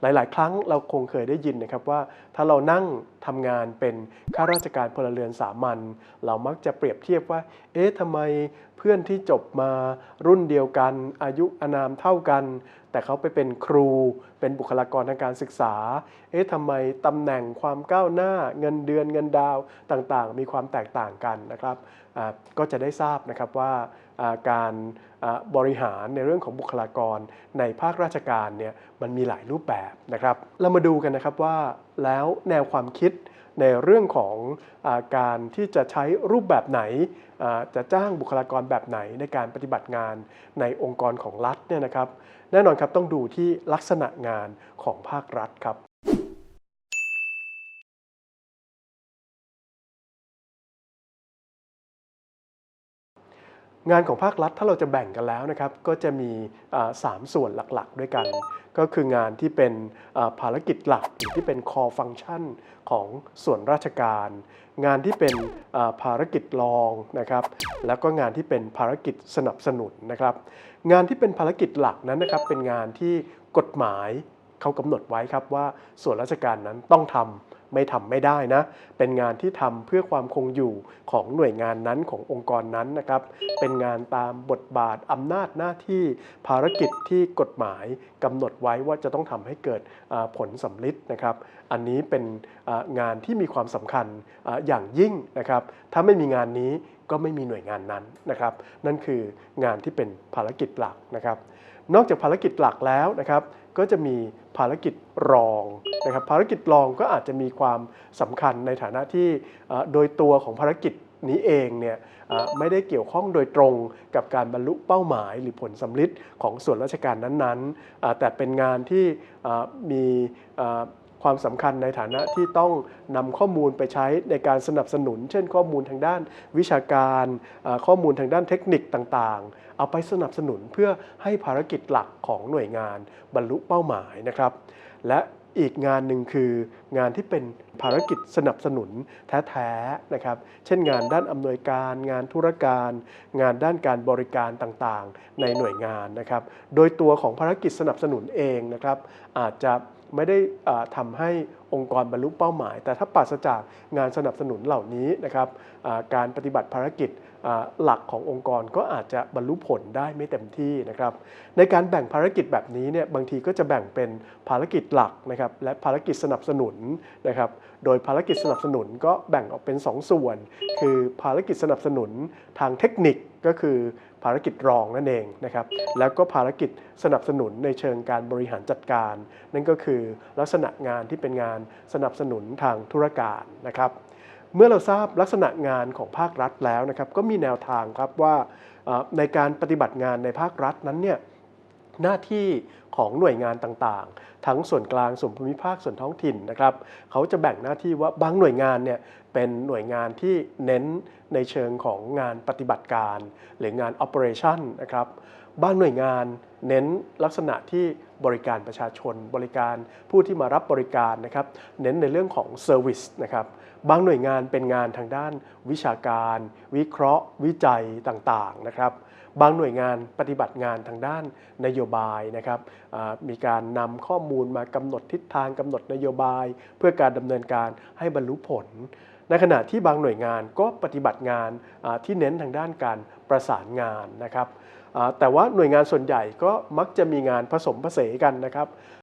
หลาย ๆ ครั้งเราคงเคยได้ยินนะครับว่า ถ้าเรานั่งทำงานเป็นข้าราชการพลเรือนสามัญเรามักจะเปรียบเทียบว่า เอ๊ะทำไมเพื่อนที่จบมารุ่นเดียวกัน อายุอานามเท่ากัน แต่เขาไปเป็นครู เป็นบุคลากรทางการศึกษา เอ๊ะทำไมตำแหน่งความก้าวหน้าเงินเดือนเงินดาวต่างๆ มีความแตกต่างกันนะครับ ก็จะได้ทราบนะครับว่าการบริหารในเรื่องของบุคลากรในภาคราชการเนี่ยมันมีหลายรูปแบบนะครับ เรามาดูกันนะครับว่าแล้วแนวความคิด ในเรื่องของอาการที่จะใช้รูปแบบไหน จะจ้างบุคลากรแบบไหนในการปฏิบัติงานในองค์กรของรัฐเนี่ยนะครับ แน่นอนครับต้องดูที่ลักษณะงานของภาครัฐครับ งานของภาครัฐถ้าเราจะแบ่งกันแล้วนะครับก็จะมีอ่าสามส่วนหลักๆ ด้วยกัน ก็คืองานที่เป็นภารกิจหลักหรือที่เป็น core function ของส่วนราชการ งานที่เป็นภารกิจรองนะครับแล้วก็งานที่เป็นภารกิจสนับสนุนนะครับ งานที่เป็นภารกิจหลักนั้นนะครับเป็นงานที่กฎหมายเขากำหนดไว้ครับว่าส่วนราชการนั้นต้องทำ ไม่ทำไม่ได้นะ เป็นงานที่ทำเพื่อความคงอยู่ของหน่วยงานนั้นขององค์กรนั้นนะครับ เป็นงานตามบทบาทอำนาจหน้าที่ภารกิจที่กฎหมายกำหนดไว้ว่าจะต้องทำให้เกิดผลสำลิดนะครับ อันนี้เป็นงานที่มีความสำคัญอย่างยิ่งนะครับ ถ้าไม่มีงานนี้ก็ไม่มีหน่วยงานนั้นนะครับ นั่นคืองานที่เป็นภารกิจหลักนะครับ นอกจากภารกิจหลักแล้วนะครับก็จะมีภารกิจรองนะครับภารกิจรองก็อาจจะมีความสำคัญในฐานะที่โดยตัวของภารกิจนี้เองเนี่ยไม่ได้เกี่ยวข้องโดยตรงกับการบรรลุเป้าหมาย หรือผลสำลิดของส่วนราชการนั้นๆ แต่เป็นงานที่มี ความสำคัญในฐานะที่ต้องนำข้อมูลไปใช้ในการสนับสนุน เช่น ข้อมูลทางด้านวิชาการ ข้อมูลทางด้านเทคนิคต่างๆ เอาไปสนับสนุนเพื่อให้ภารกิจหลักของหน่วยงานบรรลุเป้าหมายนะครับ และอีกงานหนึ่งคืองานที่เป็นภารกิจสนับสนุนแท้ๆนะครับ เช่นงานด้านอำนวยการ งานธุรการ งานด้านการบริการต่างๆ ในหน่วยงานนะครับ โดยตัวของภารกิจสนับสนุนเองนะครับ อาจจะ ไม่ได้อ่าทำให้องค์กรบรรลุเป้าหมาย แต่ถ้าปราศจากงานสนับสนุนเหล่านี้นะครับการปฏิบัติภารกิจหลักขององค์กรก็อาจจะบรรลุผลได้ไม่เต็มที่นะครับในการแบ่งภารกิจแบบนี้เนี่ยบางทีก็จะแบ่งเป็นภารกิจหลักนะครับและภารกิจสนับสนุนนะครับโดยภารกิจสนับสนุนก็แบ่งออกเป็น 2ส่วน คือภารกิจสนับสนุนทางเทคนิค ก็คือภารกิจรองนั่นเองนะครับ แล้วก็ภารกิจสนับสนุนในเชิงการบริหารจัดการ นั่นก็คือลักษณะงานที่เป็นงานสนับสนุนทางธุรการนะครับ เมื่อเราทราบลักษณะงานของภาครัฐแล้วนะครับ ก็มีแนวทางครับว่าในการปฏิบัติงานในภาครัฐนั้นเนี่ย หน้าที่ของหน่วยงานต่างๆ ทั้งส่วนกลางส่วนภูมิภาคส่วนท้องถิ่นนะครับเขาจะแบ่งหน้าที่ว่าบางหน่วยงานเนี่ยเป็นหน่วยงานที่เน้นในเชิงของงานปฏิบัติการ หรืองาน operation นะครับ บางหน่วยงานเน้นลักษณะที่บริการประชาชน บริการผู้ที่มารับบริการนะครับ เน้นในเรื่องของ Service นะครับ บางหน่วยงานเป็นงานทางด้านวิชาการ วิเคราะห์ วิจัยต่างๆนะครับ บางหน่วยงานปฏิบัติงานทางด้านนโยบายนะครับมีการนำข้อมูลมากำหนดทิศทางกำหนดนโยบาย เพื่อการดำเนินการให้บรรลุผล ในขณะที่บางหน่วยงานก็ปฏิบัติงานที่เน้นทางด้านการประสานงานนะครับแต่ว่าหน่วยงานส่วนใหญ่ก็มักจะมีงานผสมผสานกันนะครับ